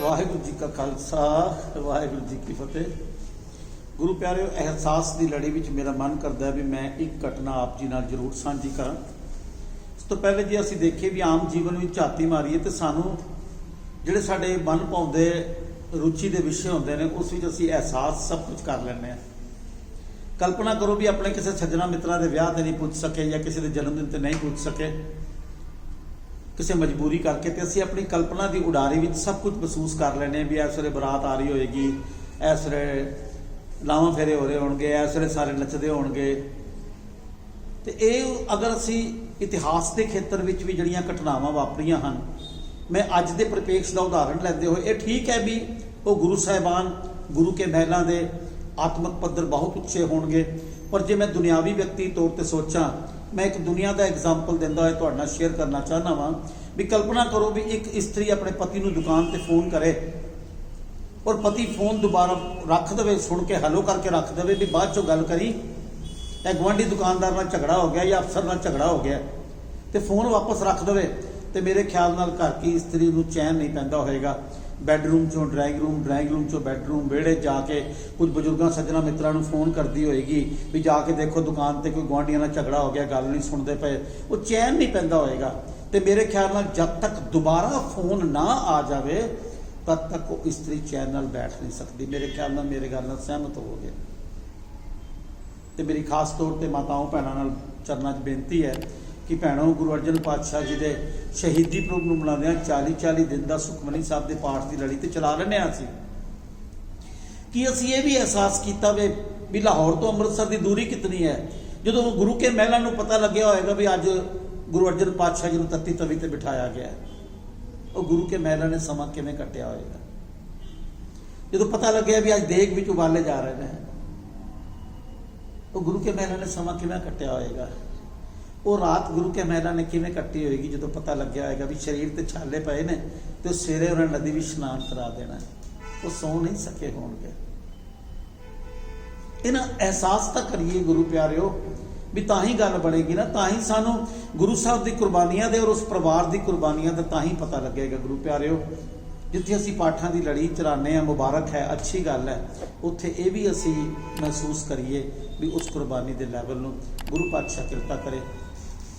ਵਾਹਿਗੁਰੂ ਜੀ ਕਾ ਖਾਲਸਾ, ਵਾਹਿਗੁਰੂ ਜੀ ਕੀ ਫਤਿਹ। ਗੁਰੂ ਪਿਆਰਿਓ, ਅਹਿਸਾਸ ਦੀ ਲੜੀ ਵਿੱਚ ਮੇਰਾ ਮਨ ਕਰਦਾ ਹੈ ਵੀ ਮੈਂ ਇੱਕ ਘਟਨਾ ਆਪ ਜੀ ਨਾਲ ਜ਼ਰੂਰ ਸਾਂਝੀ ਕਰਾਂ। ਇਸ ਤੋਂ ਪਹਿਲੇ ਜੇ ਅਸੀਂ ਦੇਖੀਏ ਵੀ ਆਮ ਜੀਵਨ ਵਿੱਚ ਝਾਤੀ ਮਾਰੀਏ ਤੇ ਸਾਨੂੰ ਜਿਹੜੇ ਸਾਡੇ ਮਨ ਪਾਉਂਦੇ ਰੁਚੀ ਦੇ ਵਿਸ਼ੇ ਹੁੰਦੇ ਨੇ, ਉਸ ਵਿੱਚ ਅਸੀਂ ਅਹਿਸਾਸ ਸਭ ਕੁਝ ਕਰ ਲੈਂਦੇ ਹਾਂ। ਕਲਪਨਾ ਕਰੋ ਵੀ ਆਪਣੇ ਕਿਸੇ ਸੱਜਣਾ ਮਿੱਤਰਾਂ ਦੇ ਵਿਆਹ ਤੇ ਨਹੀਂ ਪੁੱਜ ਸਕੇ ਜਾਂ ਕਿਸੇ ਦੇ ਜਨਮ ਦਿਨ ਤੇ ਨਹੀਂ ਪੁੱਜ ਸਕੇ। ਕਿਸੇ ਮਜਬੂਰੀ ਕਰਕੇ ਤੇ ਅਸੀਂ ਆਪਣੀ ਕਲਪਨਾ ਦੀ ਉਡਾਰੀ ਵਿੱਚ ਸਭ ਕੁਝ ਮਹਿਸੂਸ ਕਰ ਲੈਂਦੇ ਹਾਂ ਵੀ ਇਸ ਵੇਲੇ ਬਰਾਤ ਆ ਰਹੀ ਹੋਏਗੀ, ਇਸ ਵੇਲੇ ਲਾਵਾਂ ਫੇਰੇ ਹੋ ਰਹੇ ਹੋਣਗੇ, ਇਸ ਵੇਲੇ ਸਾਰੇ ਨੱਚਦੇ ਹੋਣਗੇ। ਤੇ ਇਹ ਅਗਰ ਅਸੀਂ ਇਤਿਹਾਸ ਦੇ ਖੇਤਰ ਵਿੱਚ ਵੀ ਜਿਹੜੀਆਂ ਘਟਨਾਵਾਂ ਵਾਪਰੀਆਂ ਹਨ, ਮੈਂ ਅੱਜ ਦੇ ਪਰਿਪੇਖ ਦਾ ਉਦਾਹਰਣ ਲੈਂਦੇ ਹੋਏ, ਇਹ ਠੀਕ ਹੈ ਵੀ ਉਹ ਗੁਰੂ ਸਾਹਿਬਾਨ, ਗੁਰੂ ਕੇ ਮਹਿਲਾਂ ਦੇ ਆਤਮਕ ਪੱਧਰ ਬਹੁਤ ਉੱਚੇ ਹੋਣਗੇ, ਪਰ ਜੇ ਮੈਂ ਦੁਨਿਆਵੀ ਵਿਅਕਤੀ ਤੌਰ ਤੇ ਸੋਚਾਂ ਮੈਂ ਇੱਕ ਦੁਨੀਆ ਦਾ ਐਗਜ਼ਾਮਪਲ ਦਿੰਦਾ ਹੋਇਆ ਤੁਹਾਡੇ ਨਾਲ ਸ਼ੇਅਰ ਕਰਨਾ ਚਾਹਨਾ ਵਾਂ ਵੀ ਕਲਪਨਾ ਕਰੋ ਵੀ ਇੱਕ ਇਸਤਰੀ ਆਪਣੇ ਪਤੀ ਨੂੰ ਦੁਕਾਨ ਤੇ ਫੋਨ ਕਰੇ ਔਰ ਪਤੀ ਫੋਨ ਦੁਬਾਰਾ ਰੱਖ ਦੇਵੇ, ਸੁਣ ਕੇ ਹਲੋ ਕਰਕੇ ਰੱਖ ਦੇਵੇ ਵੀ ਬਾਅਦ ਚੋਂ ਗੱਲ ਕਰੀ, ਇਹ ਗੁਆਂਢੀ ਦੁਕਾਨਦਾਰ ਨਾਲ ਝਗੜਾ ਹੋ ਗਿਆ ਜਾਂ ਅਫਸਰ ਨਾਲ ਝਗੜਾ ਹੋ ਗਿਆ, ਤੇ ਫੋਨ ਵਾਪਸ ਰੱਖ ਦੇਵੇ ਤੇ ਮੇਰੇ ਖਿਆਲ ਨਾਲ ਘਰ ਕੀ ਇਸਤਰੀ ਨੂੰ ਚੈਨ ਨਹੀਂ ਪੈਂਦਾ ਹੋਏਗਾ। ਬੈੱਡਰੂਮ ਚੋਂ ਡਰਾਇੰਗ ਰੂਮ ਡਰਾਇੰਗ ਰੂਮ ਚੋਂ ਬੈੱਡਰੂਮ ਵਿਹੜੇ ਜਾ ਕੇ ਕੁਝ ਬਜ਼ੁਰਗਾਂ, ਸੱਜਣਾ, ਮਿੱਤਰਾਂ ਨੂੰ ਫੋਨ ਕਰਦੀ ਹੋਏਗੀ ਵੀ ਜਾ ਕੇ ਦੇਖੋ ਦੁਕਾਨ ਤੇ ਕੋਈ ਗੁਆਂਢੀਆਂ ਨਾਲ ਝਗੜਾ ਹੋ ਗਿਆ, ਗੱਲ ਨਹੀਂ ਸੁਣਦੇ ਪਏ। ਉਹ ਚੈਨ ਨਹੀਂ ਪੈਂਦਾ ਹੋਏਗਾ। ਤੇ ਮੇਰੇ ਖਿਆਲ ਨਾਲ ਜਦ ਤੱਕ ਦੁਬਾਰਾ ਫੋਨ ਨਾ ਆ ਜਾਵੇ, ਤਦ ਤੱਕ ਉਹ ਇਸਤਰੀ ਚੈਨ ਨਾਲ ਬੈਠ ਨਹੀਂ ਸਕਦੀ। ਮੇਰੇ ਖਿਆਲ ਨਾਲ ਮੇਰੇ ਗੱਲ ਨਾਲ ਸਹਿਮਤ ਹੋਵੋਗੇ ਤੇ ਮੇਰੀ ਖਾਸ ਤੌਰ ਤੇ ਮਾਤਾਵਾਂ, ਭੈਣਾਂ ਨਾਲ ਚਰਨਾਂ 'ਚ ਬੇਨਤੀ ਹੈ ਕਿ ਭੈਣੋ ਗੁਰੂ ਅਰਜਨ ਪਾਤਸ਼ਾਹ ਜੀ ਦੇ ਸ਼ਹੀਦੀ ਪੁਰਬ ਨੂੰ ਮਨਾਉਂਦੇ ਆ 40 40 ਦਿਨ ਦਾ ਸੁਖਮਨੀ ਸਾਹਿਬ ਦੇ ਪਾਠ ਦੀ ਲੜੀ ਤੇ ਚਲਾ ਲੈਂਦੇ ਆ ਅਸੀਂ। ਕਿ ਅਸੀਂ ਇਹ ਵੀ ਅਹਿਸਾਸ ਕੀਤਾ ਵੇ, ਵੀ ਲਾਹੌਰ ਤੋਂ ਅੰਮ੍ਰਿਤਸਰ ਦੀ ਦੂਰੀ ਕਿਤਨੀ ਹੈ? ਜਦੋਂ ਗੁਰੂ ਕੇ ਮਹਿਲਾਂ ਨੂੰ ਪਤਾ ਲੱਗਿਆ ਹੋਏਗਾ ਵੀ ਅੱਜ ਗੁਰੂ ਅਰਜਨ ਪਾਤਸ਼ਾਹ ਜੀ ਨੂੰ ਤੱਤੀ ਤਵੀ ਤੇ ਬਿਠਾਇਆ ਗਿਆ ਉਹ ਗੁਰੂ ਕੇ ਮਹਿਲਾਂ ਨੇ ਸਮਾਂ ਕਿਵੇਂ ਕੱਟਿਆ ਹੋਏਗਾ? ਜਦੋਂ ਪਤਾ ਲੱਗਿਆ ਵੀ ਅੱਜ ਦੇਗ ਵਿੱਚ ਉਬਾਲੇ ਜਾ ਰਹੇ ਨੇ, ਉਹ ਗੁਰੂ ਕੇ ਮਹਿਲਾਂ ਨੇ ਸਮਾਂ ਕਿਵੇਂ ਕੱਟਿਆ ਹੋਏਗਾ? ਉਹ ਰਾਤ ਗੁਰੂ ਕੇ ਮਹਿਲਾਂ ਨੇ ਕਿਵੇਂ ਕੱਟੀ ਹੋਏਗੀ? ਜਦੋਂ ਪਤਾ ਲੱਗਿਆ ਹੋਏਗਾ ਵੀ ਸਰੀਰ ਤੇ ਛਾਲੇ ਪਏ ਨੇ ਤੇ ਉਹ ਸਵੇਰੇ ਉਹਨਾਂ ਨਦੀ ਵਿੱਚ ਇਸ਼ਨਾਨ ਕਰਾ ਦੇਣਾ ਉਹ ਸੌ ਨਹੀਂ ਸਕੇ ਹੋਣਗੇ। ਇਹਨਾਂ ਅਹਿਸਾਸ ਤਾਂ ਕਰੀਏ ਗੁਰੂ ਪਿਆਰਿਓ ਵੀ ਤਾਂ ਹੀ ਗੱਲ ਬਣੇਗੀ ਨਾ, ਤਾਂ ਹੀ ਸਾਨੂੰ ਗੁਰੂ ਸਾਹਿਬ ਦੀ ਕੁਰਬਾਨੀਆਂ ਦੇ ਔਰ ਉਸ ਪਰਿਵਾਰ ਦੀ ਕੁਰਬਾਨੀਆਂ ਦਾ ਤਾਂ ਹੀ ਪਤਾ ਲੱਗੇਗਾ ਗੁਰੂ ਪਿਆਰਿਓ। ਜਿੱਥੇ ਅਸੀਂ ਪਾਠਾਂ ਦੀ ਲੜੀ ਚਰਾਣੇ ਆ ਮੁਬਾਰਕ ਹੈ, ਅੱਛੀ ਗੱਲ ਹੈ, ਉੱਥੇ ਇਹ ਵੀ ਅਸੀਂ ਮਹਿਸੂਸ ਕਰੀਏ ਵੀ ਉਸ ਕੁਰਬਾਨੀ ਦੇ ਲੈਵਲ ਨੂੰ ਗੁਰੂ ਪਾਤਸ਼ਾਹ ਕਿਰਪਾ ਕਰੇ।